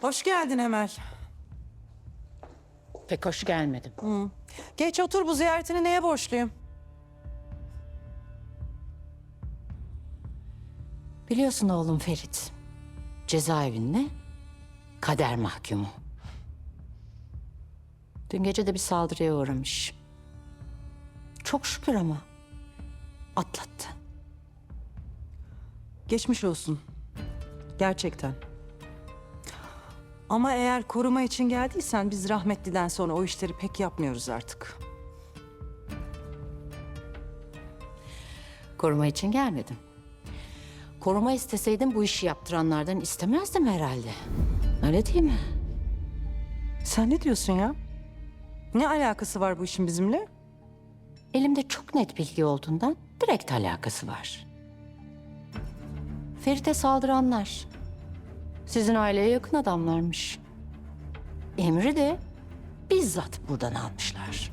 Hoş geldin Emel. Pek hoş gelmedim. Geç otur bu ziyaretini neye borçluyum? Biliyorsun oğlum Ferit. Cezaevinde kader mahkumu. Dün gece de bir saldırıya uğramış. Çok şükür ama atlattı. Geçmiş olsun. Gerçekten. Ama eğer koruma için geldiysen biz rahmetliden sonra o işleri pek yapmıyoruz artık. Koruma için gelmedim. Koruma isteseydim bu işi yaptıranlardan istemezdim herhalde. Öyle değil mi? Sen ne diyorsun ya? Ne alakası var bu işin bizimle? Elimde çok net bilgi olduğundan direkt alakası var. Ferit'e saldıranlar sizin aileye yakın adamlarmış. Emri de bizzat buradan almışlar.